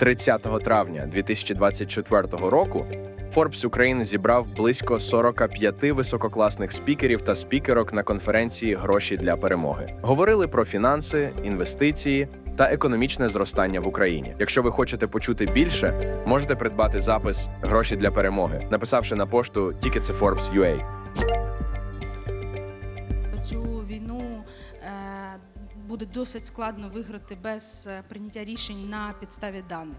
30 травня 2024 року Forbes Україн зібрав близько 45 висококласних спікерів та спікерок на конференції Гроші для перемоги. Говорили про фінанси, інвестиції та економічне зростання в Україні. Якщо ви хочете почути більше, можете придбати запис Гроші для перемоги, написавши на пошту Tickets.Forbes.ua. буде досить складно виграти без е, прийняття рішень на підставі даних,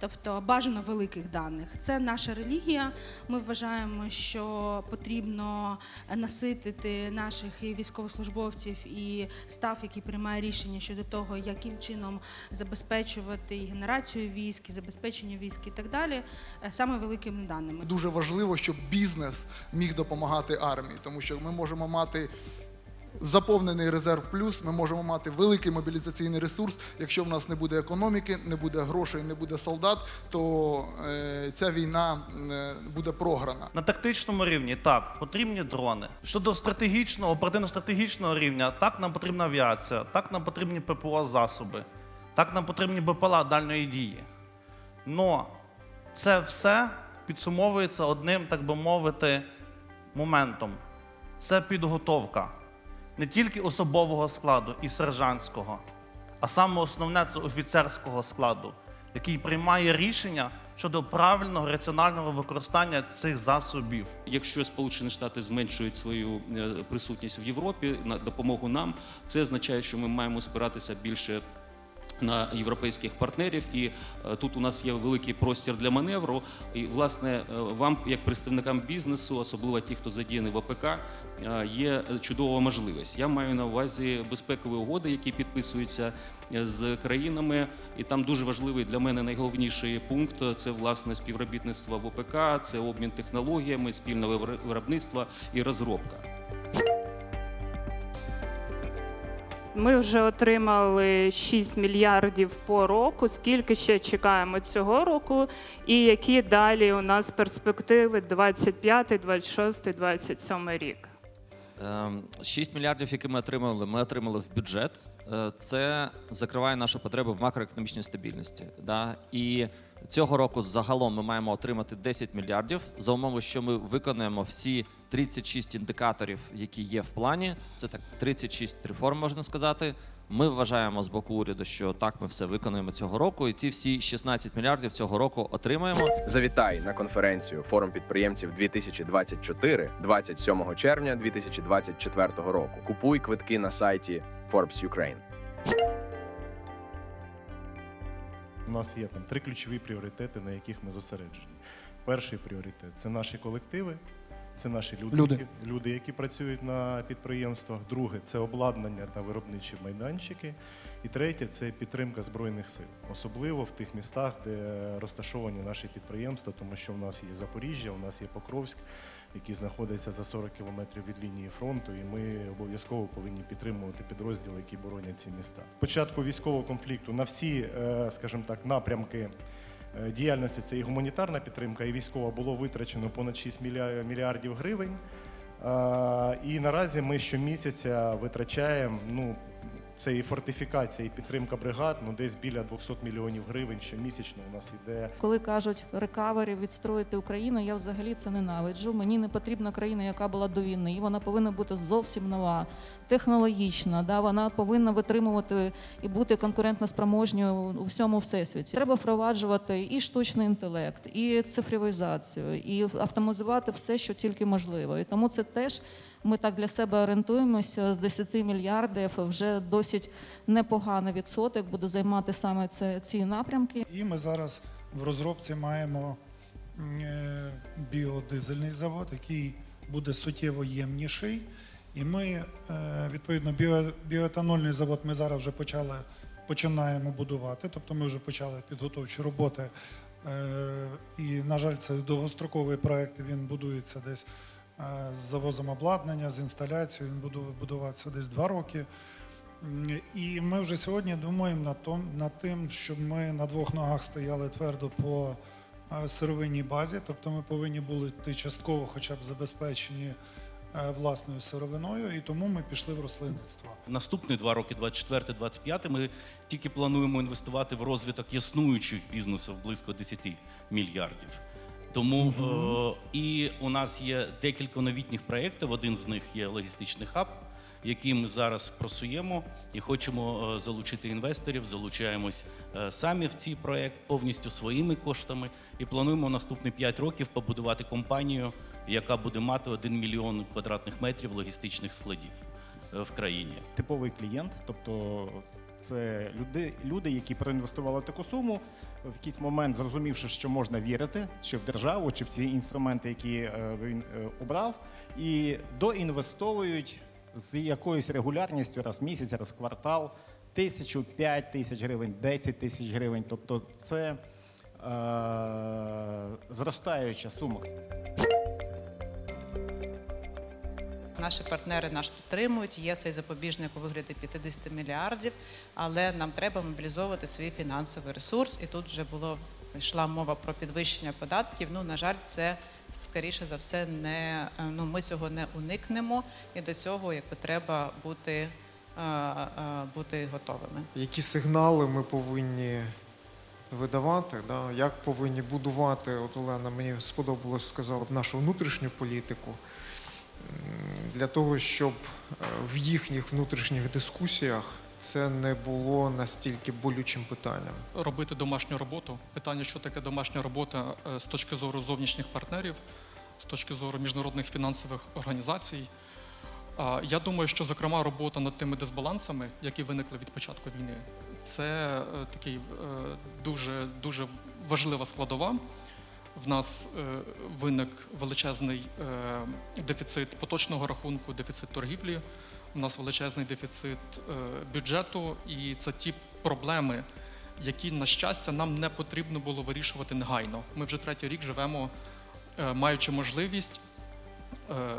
тобто бажано великих даних. Це наша релігія. Ми вважаємо, що потрібно наситити наших і військовослужбовців і став, який приймає рішення щодо того, яким чином забезпечувати і генерацію військ, і забезпечення військ і так далі, е, саме великими даними. Дуже важливо, щоб бізнес міг допомагати армії, тому що ми можемо мати заповнений резерв плюс, ми можемо мати великий мобілізаційний ресурс. Якщо в нас не буде економіки, не буде грошей, не буде солдат, то е, ця війна е, буде програна. На тактичному рівні так, потрібні дрони. Щодо стратегічного, оперативно-стратегічного рівня, так нам потрібна авіація, так нам потрібні ППО засоби, так нам потрібні БПЛА дальної дії. Но це все підсумовується одним, так би мовити, моментом. Це підготовка не тільки особового складу і сержантського, а саме основне це офіцерського складу, який приймає рішення щодо правильного раціонального використання цих засобів. Якщо Сполучені Штати зменшують свою е, присутність в Європі на допомогу нам, це означає, що ми маємо спиратися більше. На європейських партнерів, і е, тут у нас є великий простір для маневру. І власне е, вам, як представникам бізнесу, особливо ті, хто задіяний в ОПК, е, є чудова можливість. Я маю на увазі безпекові угоди, які підписуються з країнами, і там дуже важливий для мене найголовніший пункт це власне співробітництво в ОПК, це обмін технологіями, спільне виробництво і розробка. Ми вже отримали 6 мільярдів по року. Скільки ще чекаємо цього року, і які далі у нас перспективи 25, 26, 27 рік? Ем, 6 мільярдів, які ми отримали, ми отримали в бюджет. Е, Це закриває нашу потребу в макроекономічній стабільності. Да? І цього року загалом ми маємо отримати 10 мільярдів за умови, що ми виконуємо всі 36 індикаторів, які є в плані. Це так 36 реформ, можна сказати. Ми вважаємо з боку уряду, що так ми все виконуємо цього року, і ці всі 16 мільярдів цього року отримаємо. Завітай на конференцію Форум підприємців 2024 27 червня 2024 року. Купуй квитки на сайті Forbes Ukraine. У нас є там три ключові пріоритети, на яких ми зосереджені. Перший пріоритет це наші колективи, це наші люди, Люди. Які, люди, які працюють на підприємствах. Друге це обладнання та виробничі майданчики. І третє це підтримка збройних сил, особливо в тих містах, де розташовані наші підприємства, тому що в нас є Запоріжжя, у нас є Покровськ, які знаходяться за 40 кілометрів від лінії фронту, і ми обов'язково повинні підтримувати підрозділи, які боронять ці міста. Початку військового конфлікту на всі, е, скажімо так, напрямки. Е, Діяльності це і гуманітарна підтримка, і військова було витрачено понад 6 мільярдів гривень. Е, І наразі ми щомісяця витрачаємо ну, це і фортифікація, і підтримка бригад, ну десь біля 200 мільйонів гривень щомісячно у нас йде Коли кажуть рекавері відстроїти Україну, я взагалі це ненавиджу. Мені не потрібна країна, яка була до війни. Вона повинна бути зовсім нова, технологічна. Да, вона повинна витримувати і бути конкурентноспроможньою у всьому всесвіті. Треба впроваджувати і штучний інтелект, і цифровізацію, і автоматизувати все, що тільки можливо. І тому це теж. Ми так для себе орієнтуємося з 10 мільярдів. Вже досить непоганий відсоток буде займати саме це ці напрямки. І ми зараз в розробці маємо е, біодизельний завод, який буде суттєво ємніший. І ми, е, відповідно, біо, біоетанольний завод ми зараз вже почали, починаємо будувати, тобто ми вже почали підготовчі роботи. Е, І, на жаль, це довгостроковий проект, він будується десь з завозом обладнання, з інсталяцією, він буде будуватися десь два роки. І ми вже сьогодні думаємо над, том, над тим, щоб ми на двох ногах стояли твердо по е, сировинній базі, тобто ми повинні були частково хоча б забезпечені е, власною сировиною, і тому ми пішли в рослинництво. Наступні два роки, 24-25, ми тільки плануємо інвестувати в розвиток існуючих бізнесів близько 10 мільярдів. Тому е, і у нас є декілька новітніх проєктів. Один з них є логістичний хаб, який ми зараз просуємо і хочемо е, залучити інвесторів. Залучаємось е, самі в цей проєкт повністю своїми коштами. І плануємо наступні 5 років побудувати компанію, яка буде мати 1 мільйон квадратних метрів логістичних складів в країні. типовий клієнт, тобто це люди, люди, які проінвестували таку суму, в якийсь момент зрозумівши, що можна вірити, чи в державу, чи в ці інструменти, які е, він е, обрав, і доінвестовують з якоюсь регулярністю раз в місяць, раз в квартал, тисячу, п'ять тисяч гривень, 10 тисяч гривень. Тобто це е, зростаюча сума. Наші партнери нас підтримують. Є цей запобіжник у вигляді 50 мільярдів, але нам треба мобілізовувати свій фінансовий ресурс. І тут вже було йшла мова про підвищення податків. Ну на жаль, це скоріше за все не е, ну ми цього не уникнемо, і до цього якби треба бути, е, е, бути готовими. які сигнали ми повинні видавати, да? як повинні будувати, от Олена мені сподобалось, сказала б нашу внутрішню політику, для того, щоб е, в їхніх внутрішніх дискусіях це не було настільки болючим питанням. робити домашню роботу. Питання, що таке домашня робота е, з точки зору зовнішніх партнерів, з точки зору міжнародних фінансових організацій. Я думаю, що зокрема робота над тими дисбалансами, які виникли від початку війни, це е, такий дуже дуже важлива складова. В нас е, виник величезний е, дефіцит поточного рахунку, дефіцит торгівлі. У нас величезний дефіцит е, бюджету, і це ті проблеми, які, на щастя, нам не потрібно було вирішувати негайно. Ми вже третій рік живемо, маючи можливість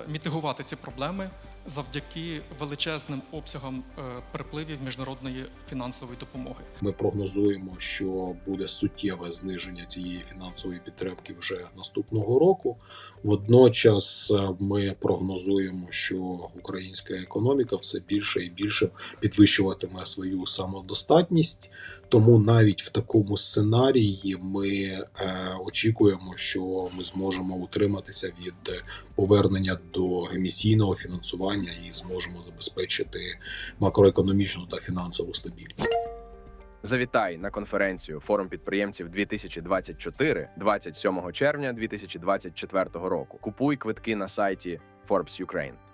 мітигувати ці проблеми завдяки величезним обсягам е, припливів міжнародної фінансової допомоги. Ми прогнозуємо, що буде суттєве зниження цієї фінансової підтримки вже наступного року. Водночас е, ми прогнозуємо, що українська економіка все більше і більше підвищуватиме свою самодостатність. Тому навіть в такому сценарії ми е, очікуємо, що ми зможемо утриматися від повернення до емісійного фінансування і зможемо забезпечити макроекономічну та фінансову стабільність. Завітай на конференцію Форум підприємців 2024 27 червня 2024 року. Купуй квитки на сайті Forbes Ukraine.